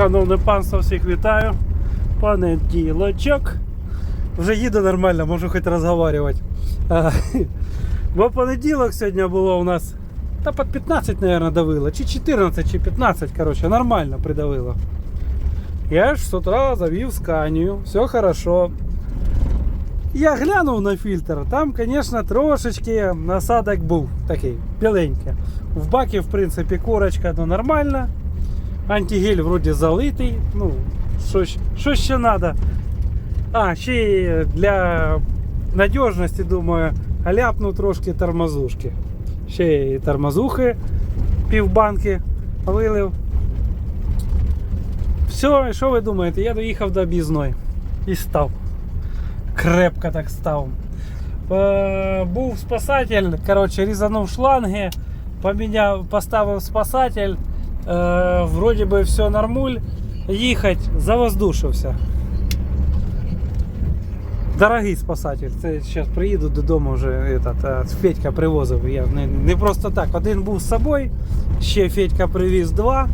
Шановне панство, всіх вітаю. Понеділочок. Вже їду нормально, можу хоч розговорювати. Бо понеділок сьогодні було у нас. Та під 15, мабуть, давило. Чи 14, чи 15, коротше, нормально придавило. Я ж з утра завів сканію, все хорошо. Я глянув на фільтр, там, звісно, трошечки насадок був такий, біленький. В бакі, в принципі, корочка ну, нормальна. Антигель вроді залитий. Ну, що, щ- що ще треба? А, ще й для надіжності, думаю, ляпну трошки тормозушки. Ще й тормозухи півбанки вилив. Все, і що ви думаєте? Я доїхав до об'їзної і став. Крепко так став. Е, був спасатель, коротше, різанув шланги, поміняв, поставив спасатель. Е, вроді би все нормуль. Їхать, завоздушився. Дорогий спасатель. Це зараз приїду додому вже этот, е, Федька привозив. Я не, не просто так. Один був з собою, ще Федька привіз два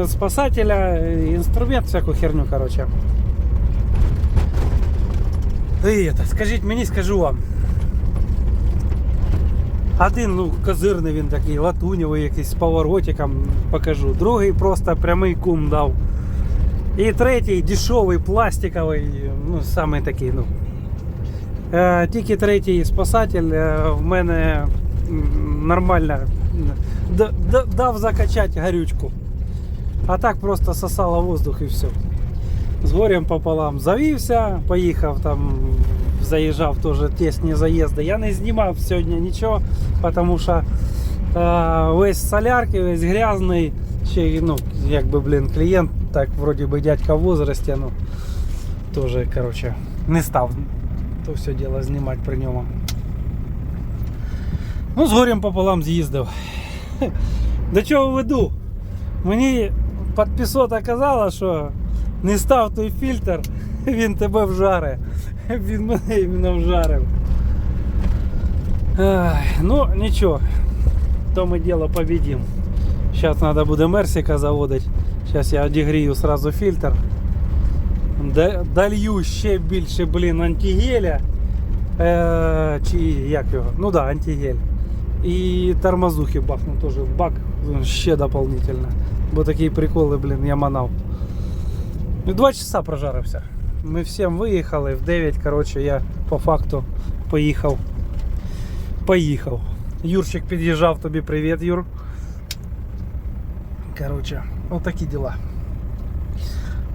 е, спасателя, інструмент, всяку херню, коротше. І это, скажіть мені, скажу вам. Один, ну, козирний він такий, латунєвий якийсь з поворотиком покажу. Другий просто прямий кум дав. І третій дешевий, пластиковий, ну, саме такий, ну. Е, тільки третій спасатель е, в мене нормально д- д- дав закачати горючку. А так просто сосало воздух і все. З горем пополам завівся, поїхав там, заїжджав теж тесні заїзди. Я не знімав сьогодні нічого, тому що е, весь солярки, весь грязний. Ще ну, якби, блін, клієнт, так вроді би дядька в возрасті, ну, теж, коротше, не став то все діло знімати при ньому. Ну, з горем пополам з'їздив. До чого веду? Мені підписота казала, що не став той фільтр, він тебе вжаре. Він мене іменно вжарив. Ай, ну, нічого. То ми діло победим. Зараз треба буде Мерсика заводити. Зараз я одігрію сразу фільтр. Да- Долью ще більше, блін, антигеля. Е, чи як його? Ну да, антигель. І тормозухи бахну теж в бак ну, ще дополнительно. Бо такі приколи, блін, я манав. Ну, Два часа прожарився. Ми всім виїхали, в 9, коротше, я по факту поїхав. Поїхав. Юрчик під'їжджав, тобі привіт, Юр. Коротше, отакі діла.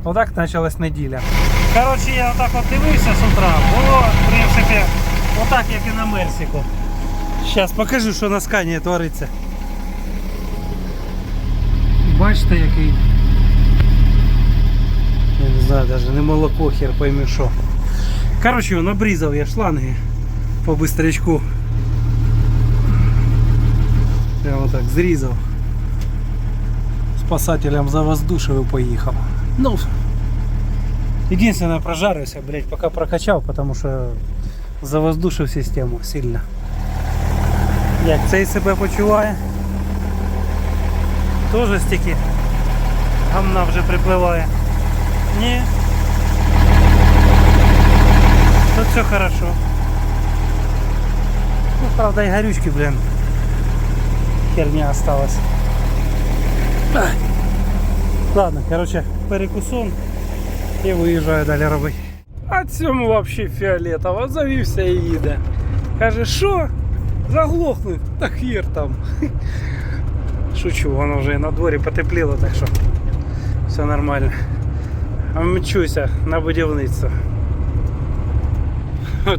Отак почалась неділя. Коротше, я отак от дивився з утра. Було, в принципі, отак, як і на Мерсіку. Зараз покажу, що на скані твориться. Бачите, який. Я не знаю, навіть не молоко, хер пойми що. Коротше, обрізав я шланги по бистрячку. Прямо так зрізав. Спасателям завоздушив і поїхав. Ну, единственное, прожарився, блять, пока прокачав, потому що завоздушив систему сильно. Як цей себе почуває? Тоже стільки гамна вже припливає. Ні. Тут все хорошо. Ну, правда, и горючки, блин. Херня осталась. Ай. Ладно, короче, перекусон і виїжджаю далі робити. А цьому вообще фіолетово, завівся і їде. Каже, що? Заглохнуть? Та хір там. Шучу, воно вже і на дворі потепліло, так що все нормально. Мчуся на будівництво.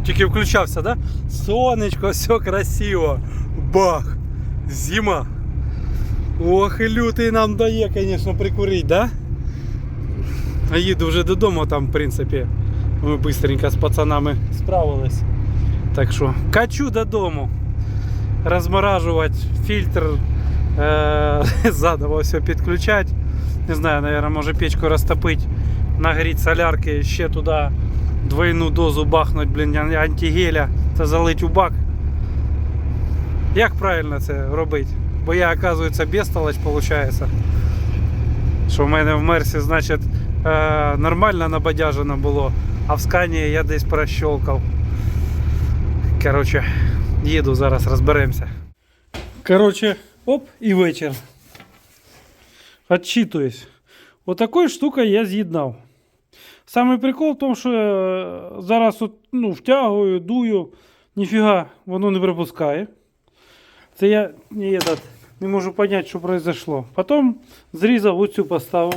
Тільки включався, да? Сонечко, все красиво. Бах! Зима. Ох, і лютий нам дає, звісно, прикурити, да? А їду вже додому, там, в принципі, ми быстренько з пацанами справились. Так що, качу додому. Розморажувати фільтр, е- заново все підключати. Не знаю, наверное, може печку розтопити, нагріти солярки, ще туди двойну дозу бахнуть, блін, антигеля та залить у бак. Як правильно це робити? Бо я, оказується, бестолочь, виходить. Що в мене в Мерсі, значить, е, нормально набадяжено було, а в скані я десь прощолкав. Коротше, їду, зараз розберемося. Коротше, оп, і вечір. Отчитуюсь. Отакою штукою я з'єднав. Самий прикол в тому, що е, зараз от, ну, втягую, дую, ніфіга воно не пропускає. Це я не, этот, не можу зрозуміти, що произошло. Потім зрізав оцю поставив.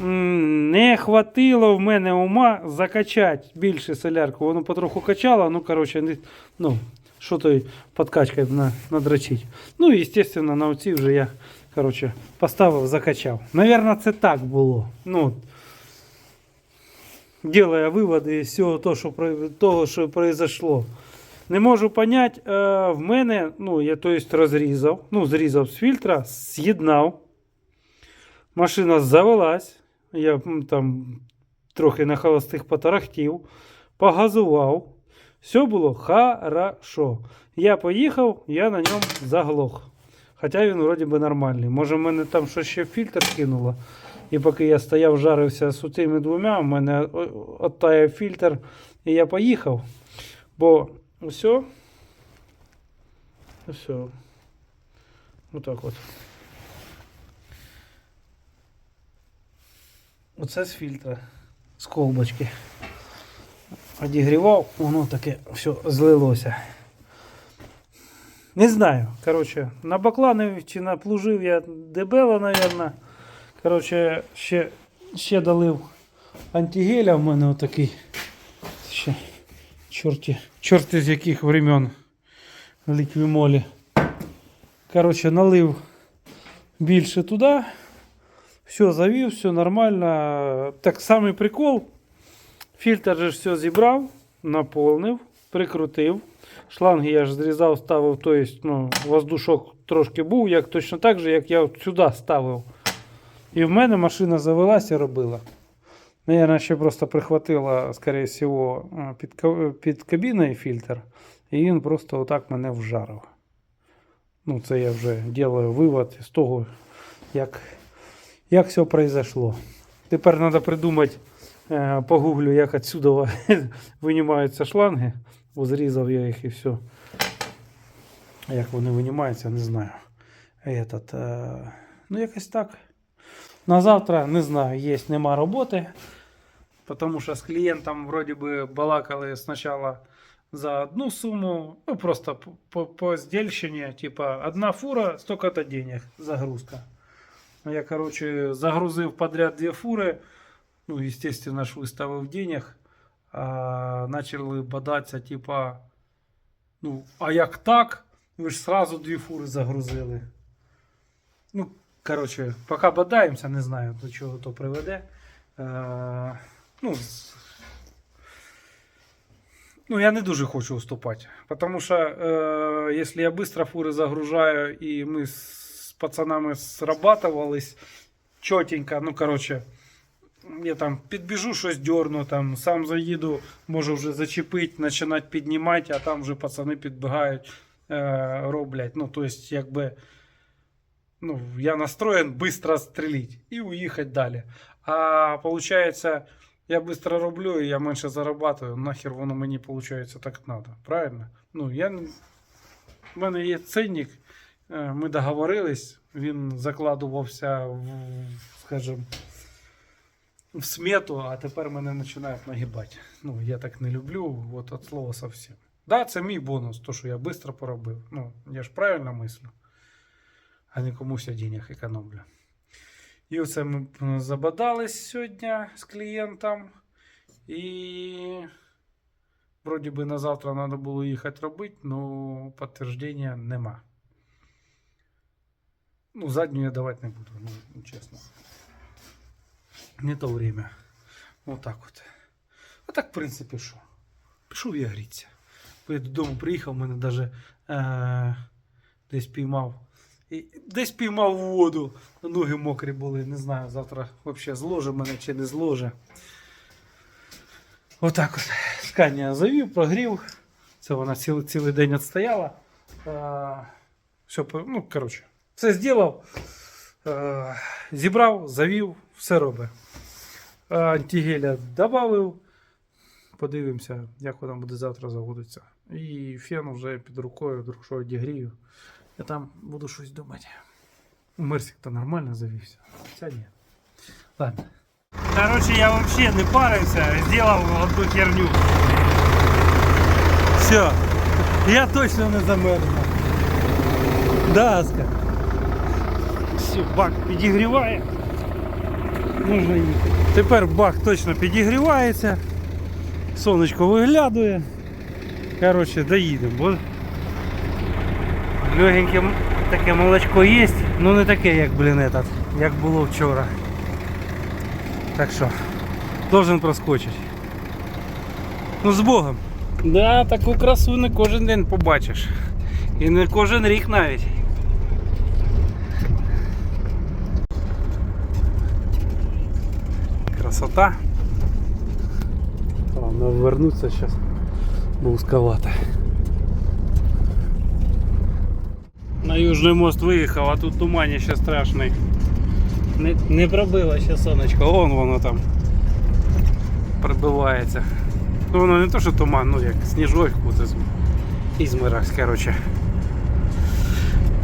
М, Не хватило в мене ума закачати більше солярку. Воно потроху качало, ну, коротше, не, ну, що той подкачкою на, надрочить. Ну, і, звісно, на оці вже я, коротше, поставив, закачав. Навірно, це так було. Ну, делая виводи з всього того, що, того, що произошло. Не можу понять, в мене, ну, я то есть, розрізав, ну, зрізав з фільтра, з'єднав. Машина завелась. Я там трохи на холостих потарахтів, погазував. Все було хорошо. Я поїхав, я на ньому заглох. Хоча він вроді би нормальний. Може, в мене там щось ще фільтр кинуло. І поки я стояв, жарився з цими двома, в мене оттаяв фільтр, і я поїхав. Бо все. Все. Отак от. Оце з фільтра, з колбочки. Одігрівав, воно таке все злилося. Не знаю. Коротше, на бакланив чи наплужив я дебела, мабуть. Коротше, ще, ще долив антигеля в мене отакий. Ще чорті, чорти з яких времен ліквімолі. Коротше, налив більше туди. Все завів, все нормально. Так самий прикол. Фільтр же все зібрав, наповнив, прикрутив. Шланги я ж зрізав, ставив, тобто, ну, воздушок трошки був, як точно так же, як я сюди ставив. І в мене машина завелася робила. Наверное, ще просто прихватила, скорее всего, а, під, ка- під кабіною фільтр, і він просто отак мене вжарив. Ну, це я вже делаю вивод з того, як, як все произошло. Тепер треба придумати, е, погуглю, як відсюди винімаються шланги. Бо зрізав я їх і все. Як вони винімаються, не знаю. Этот, е, ну, якось так. На завтра не знаю, є, нема роботи. Потому що з клієнтом вроді би балакали спочатку за одну суму, ну просто по, по, здільщині, типа одна фура, столько-то денег, загрузка. Ну, Я, короче, загрузив подряд дві фури, ну, естественно, ж виставив денег, почали бодатися, типа, ну, а як так? Ви ж сразу дві фури загрузили. Ну, коротше, поки бодаємося, не знаю, до чого то приведе. Е, ну, ну, я не дуже хочу уступати. Тому що, е, якщо я швидко фури загружаю, і ми з пацанами срабатувались чотенько, ну, коротше, я там підбіжу, щось дерну, там, сам заїду, можу вже зачепити, починати піднімати, а там вже пацани підбігають, е, роблять. Ну, тобто, якби ну, я настроен быстро стрелить и уехать далі. А получается, я быстро роблю, і я менше зарабатываю. Нахер воно мені получается так надо. Правильно? Ну, я... не- У мене є ценник, е, ми договорились, він закладувався в, скажімо, в смету, а тепер мене починають нагибати. Ну, я так не люблю, от от слова совсем. Да, це мій бонус, то, що я швидко поробив. Ну, я ж правильно мислю а не комусь я денег економлю. І оце ми забадались сьогодні з клієнтом. І вроді би на завтра треба було їхати робити, але підтвердження нема. Ну, задню я давати не буду, ну, чесно. Не то время. Вот так от. А так, в принципі, що? Пішов я грітися. Бо я додому приїхав, мене навіть е- десь піймав. І десь піймав воду. Ноги мокрі були. Не знаю, завтра взагалі зложе мене чи не зложе. Отак от. Скання завів, прогрів. Це вона цілий, цілий день відстояла. А, все, ну, коротше, все зробив. Е, Зібрав, завів, все робить. Е, Антигеля додав. Подивимося, як вона буде завтра заводитися. І фен вже під рукою, вдруг що одігрію. Я там буду щось думати. Мерсик то нормально завівся. Ця ні. Ладно. Короче, я вообще не парився, сделал одну херню. Все. Я точно не замерзну. Да, Аска. Все, бак підігріває. Можна їхати. Тепер бак точно підігрівається. Сонечко виглядує. Коротше, доїдемо, бо легеньке таке молочко є, ну не таке, як, блін, этот, як було вчора. Так що, должен проскочити. Ну з Богом. Да, таку красу не кожен день побачиш. І не кожен рік навіть. Красота. Надо вернуться сейчас. Бо узковато. На Южний мост виїхав, а тут туманіще страшний. Не, не пробило ще сонечко, вон воно там пробивається. Ну воно не то, що туман, ну як сніжок буде з ізмирах, короче.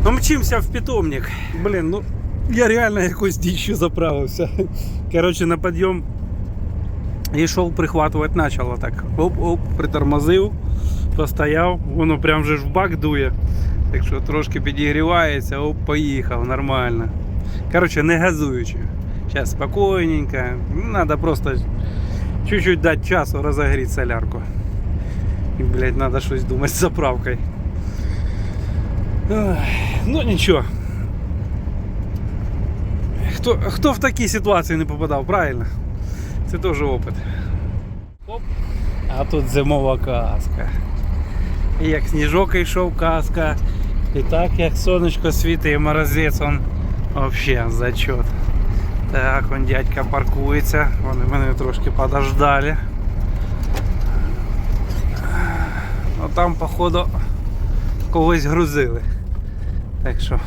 Ну мчимося в питомник. Блін, ну я реально якось дічю заправився. Короче, на підйом йшов прихватувати почало так. Оп-оп, притормозив, постояв, воно прям же ж в бак дує. Так що трошки підігрівається, оп, поїхав, нормально. Короче, не газуючи. Зараз спокійненько. Надо просто чуть-чуть дати часу розогріти солярку. І, блядь, надо щось думати з заправкою. Ну нічого. Хто, хто в такі ситуації не попадав, правильно? Це теж опит. Оп. А тут зимова каска. І як сніжок йшов каска. І так як сонечко світить і морозець, он вообще зачет. Так, он дядька паркується, вони мене трошки подождали. Ну там, походу, когось грузили. Так що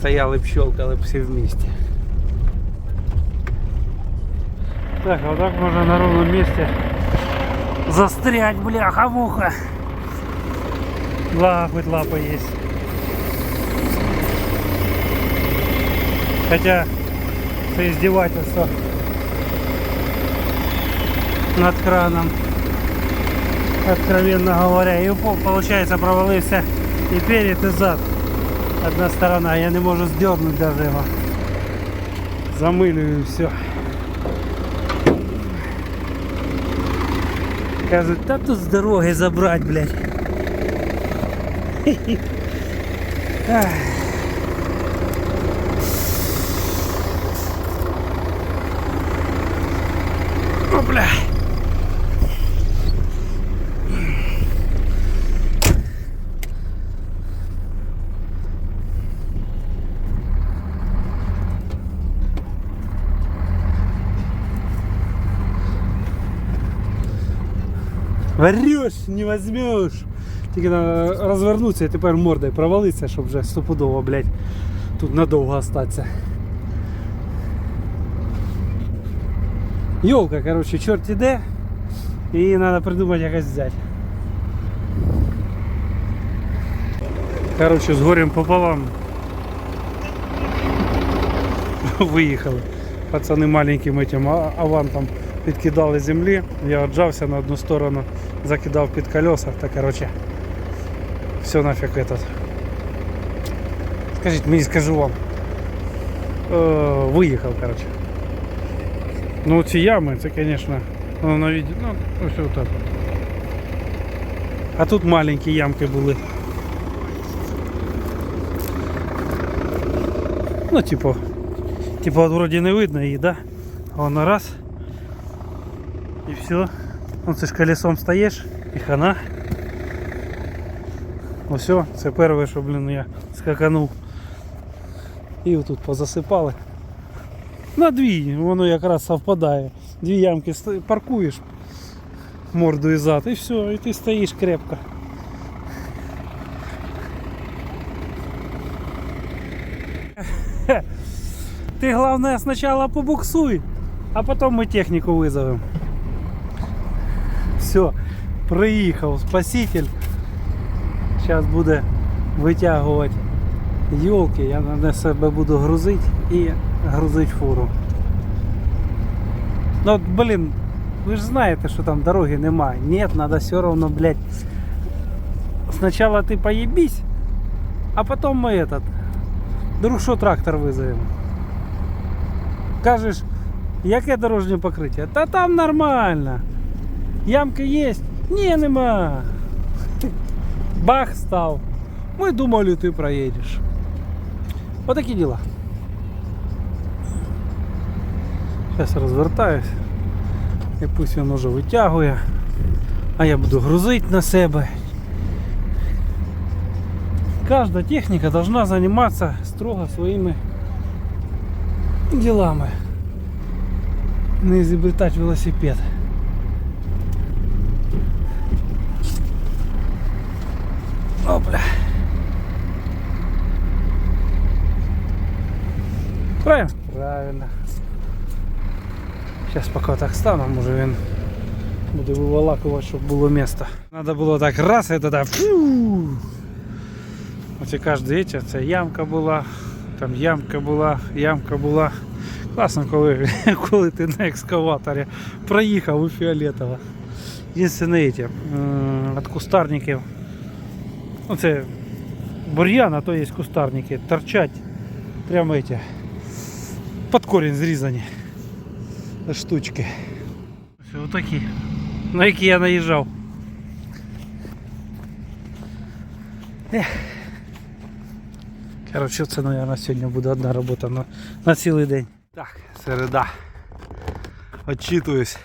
стояли б щелкали б всі в місті. Так, а так можно на ровном месте застрять, бляха-муха. Лапы, лапа есть. Хотя это издевательство над краном. Откровенно говоря. И по- получается провалился и перед, и зад. Одна сторона. Я не могу сдернуть даже его. Замылю все. Кажуть, та тут з дороги забрать, блядь. О, бля. Варешь, не возьмешь. Тільки треба розвернутися і тепер мордою провалитися, щоб вже стопудово, блядь, тут надовго остатися. Йолка, короче, чорт іде. І треба придумати якось взяти. Короче, з горем пополам. Виїхали. Пацани маленьким этим авантом підкидали землі. Я отжався на одну сторону, закидав під колеса. Та короче, все нафиг этот. Скажіть мені, скажу вам. Е, виїхав, короче. Ну ці ями, це, звісно, ну, на відео, ну, ось отак. от. А тут маленькі ямки були. Ну, типу, типу, от вроді не видно її, да? А воно раз. І все. Ну це ж колесом стаєш і хана. Ось, о, це перше, що, блін, я скаканув. І отут позасипали. На дві, воно якраз совпадає. Дві ямки ст- паркуєш морду і зад, і все, і ти стоїш крепко. Ты главное сначала побуксуй, а потом мы технику вызовем. Все, приїхав спаситель. Зараз буде витягувати йолки, я на себе буду грузити і грузити фуру. Ну, от, блін, ви ж знаєте, що там дороги немає. Нет, надо все равно, блядь. Сначала ты поебись, а потом мы этот. Друг що трактор визовемо. Кажеш, яке дорожнє покриття? Та там нормально. Ямки є? Ні, нема. Бах став. Ми думали, ти проїдеш. Отакі діла. Зараз розвертаюсь. І пусть він уже витягує. А я буду грузити на себе. Каждая техника должна заниматься строго своими делами. Не изобретать велосипед. Опля. Правильно? Правильно. Сейчас пока так стану, може він буде виволакувати, щоб було місто. Надо було так раз і тоді фу. Оце кожен вечір це ямка була, там ямка була, ямка була. Класно, коли, коли ти на екскаваторі проїхав у фіолетово. Єдине ці, від кустарників. Ну це бур'ян, а то є кустарники, торчать прямо эти під корінь зрізані штучки. Ось отакі, на які я наїжджав. Ех. Коротше, це, мабуть, сьогодні буде одна робота на, на цілий день. Так, середа. Отчитуюсь.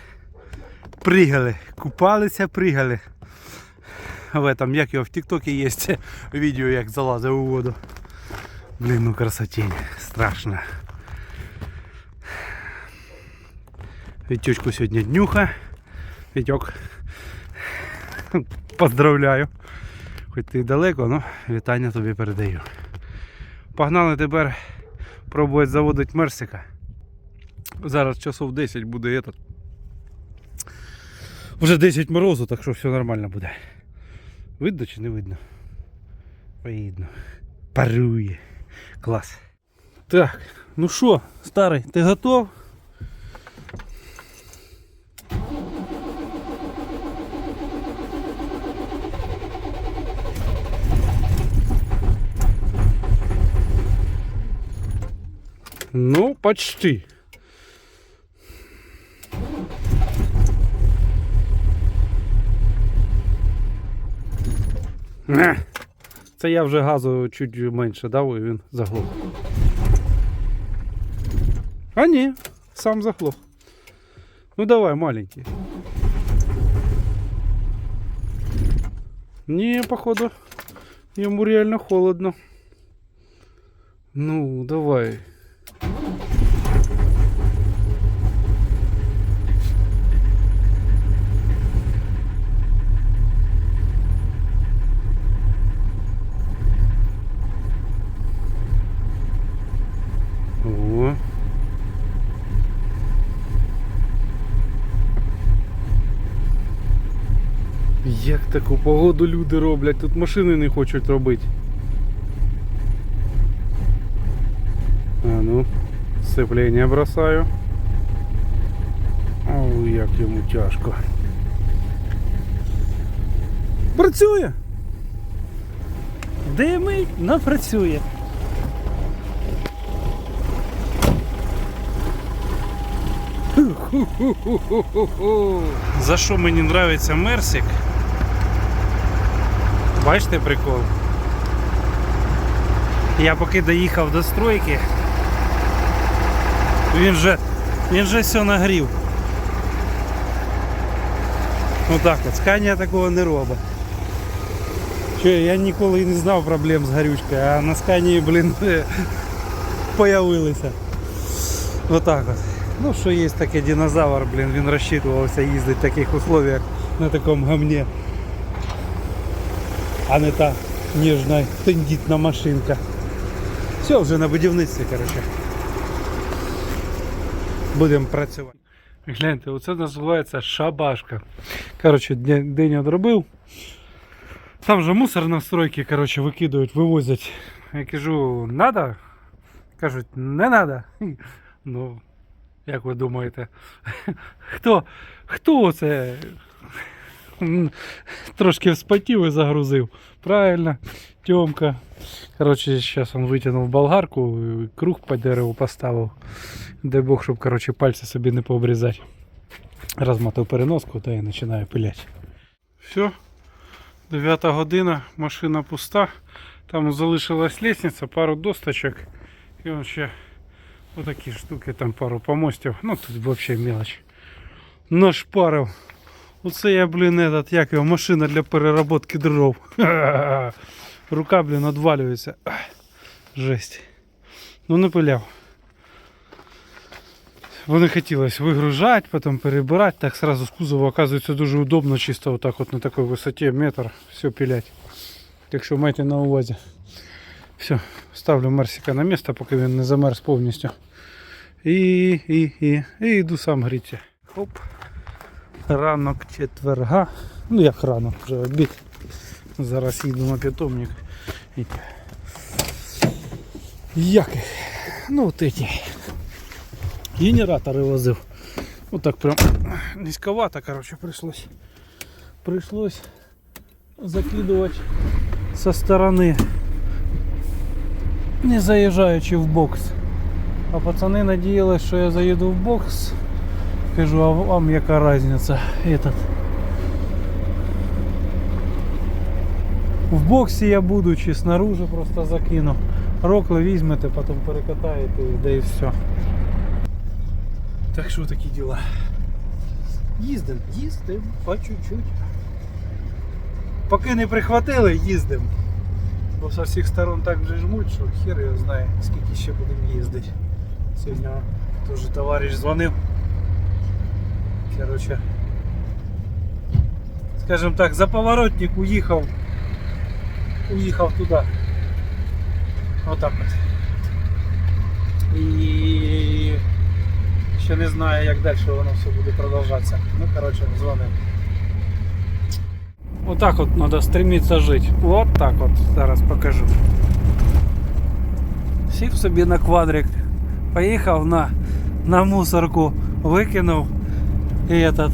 Пригали. Купалися, пригали. В этом, як його в Тіктокі є відео, як залазив у воду. Блін, ну красотень. Страшно. Вітючку сьогодні днюха. Вітьок. Поздравляю. Хоч ти далеко, але вітання тобі передаю. Погнали тепер пробувати заводити Мерсика. Зараз часов 10 буде этот. Вже 10 морозу, так що все нормально буде. Видно чи не видно? Видно. Парує. Клас. Так, ну що, старий, ти готов? Ну, почти. Це я вже газу чуть менше дав і він заглох. А ні, сам заглох. Ну давай, маленький. Ні, походу, йому реально холодно. Ну, давай. О. Як таку погоду люди роблять? Тут машини не хочуть робити. А ну, сцеплення бросаю. Ой, як йому тяжко. Працює! Димить, но працює. За що мені подобається Мерсик? Бачите прикол? Я поки доїхав до стройки, він вже, він вже все нагрів. Ну так от, Сканія такого не робить. Що, я ніколи не знав проблем з гарючкою, а на Сканії, блін, появилися. Отак от. Ну, що є такий динозавр, блін, він розчитувався їздити в таких условиях на такому гамні. А не та ніжна тендітна машинка. Все, вже на будівництві, коротше. будемо працювати. Гляньте, оце називається шабашка. Коротше, день, одробив. Там же мусор на стройці, коротше, викидують, вивозять. Я кажу, надо? Кажуть, не надо. Ну, як ви думаєте, хто, хто це трошки вспотів і загрузив? Правильно, Тьомка. Коротше, зараз він витягнув болгарку, круг по дереву поставив. Дай Бог, щоб коротше, пальці собі не пообрізати. Розмотав переноску та і починаю пиляти. Все. 9 година, машина пуста. Там залишилась лестниця, пару досточок. І он ще отакі штуки, там пару помостів. Ну тут взагалі мелоч. Нашпарив. Оце я, блін, этот, як його, машина для переработки дров. Рука, блін, відвалюється. Жесть. Ну не пиляв. Вони хотілося вигружати, потім перебирати, так сразу з кузова, оказується дуже удобно, чисто отак от на такій висоті метр, все пилять. Так що майте на увазі. Все, ставлю Мерсика на місце, поки він не замерз повністю. І, і, і, і йду сам гріти. Хоп. Ранок четверга. Ну як ранок, вже обід. Зараз їду на питомник. І... Як? їх? Ну от эти. Генератори возив. Вот так прям низьковато, короче, пришлось. Пришлось закидывать со стороны, не заїжджаючи в бокс. А пацани надіялись, що я заїду в бокс. Кажу, а вам яка різниця? Этот. В боксі я буду чи снаружи просто закину. Рокли візьмете, потім перекатаєте, да і все. Так що такі діла. Їздим, їздим по чуть-чуть. Поки не прихватили, їздим. Бо з усіх сторон так вже жмуть, що хер його знає, скільки ще будемо їздити. Сьогодні теж товариш дзвонив. Короче. Скажем так, за поворотник уїхав. Уїхав туди. Отак от. І ще не знаю, як далі воно все буде продовжатися. Ну, коротше, дзвонив. Отак от треба стремитися жити. Вот так от. Зараз покажу. Сів собі на квадрик, поїхав на, на мусорку, викинув і этот,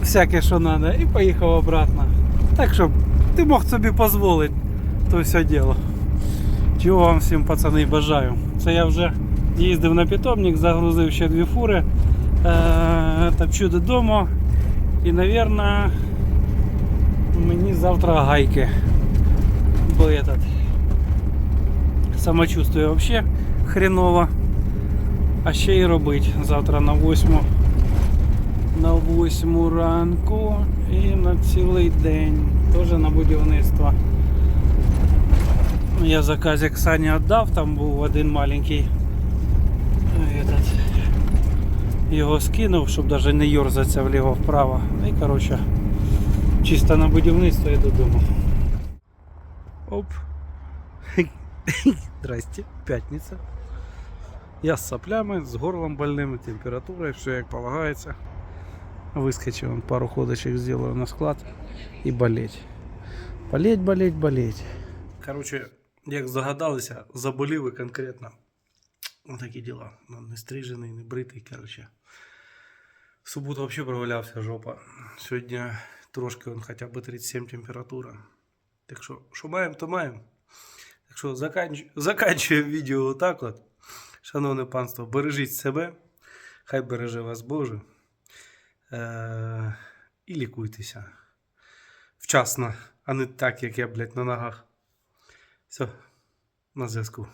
всяке, що треба, і поїхав обратно. Так що ти мог собі дозволити то все діло. Чого вам всім пацани бажаю. Це я вже їздив на питомник, загрузив ще дві фури, е, топчу додому. І, напевно, мені завтра гайки. Бо этот, самочувствие вообще хреново. А ще й робить завтра на 8 на 8 ранку і на цілий день. Теж на будівництво. Я заказик Сані віддав, там був один маленький. Його скинув, щоб навіть не йорзатися вліво-вправо. І коротше, чисто на будівництво і додому. Оп. Здрасте, п'ятниця. Я з соплями, з горлом больним, температурою, все як полагається. Выскочил, он пару ходочек сделаю на склад і болеть. Болеть, болеть, болеть. Короче, як здогадалися, заболіли конкретно. Ось такі діла. Ну, Не стрижений, не бритий, короче. Суботу вообще провалявся жопа. Сьогодні трошки он хоча б 37 температура. Так що, що маємо, то маємо. Так що заканч... заканчуємо відео отак от. Шановне панство, бережіть себе. Хай береже вас Боже. Е- і лікуйтеся. Вчасно, а не так, як я, блядь, на ногах. Все, на зв'язку.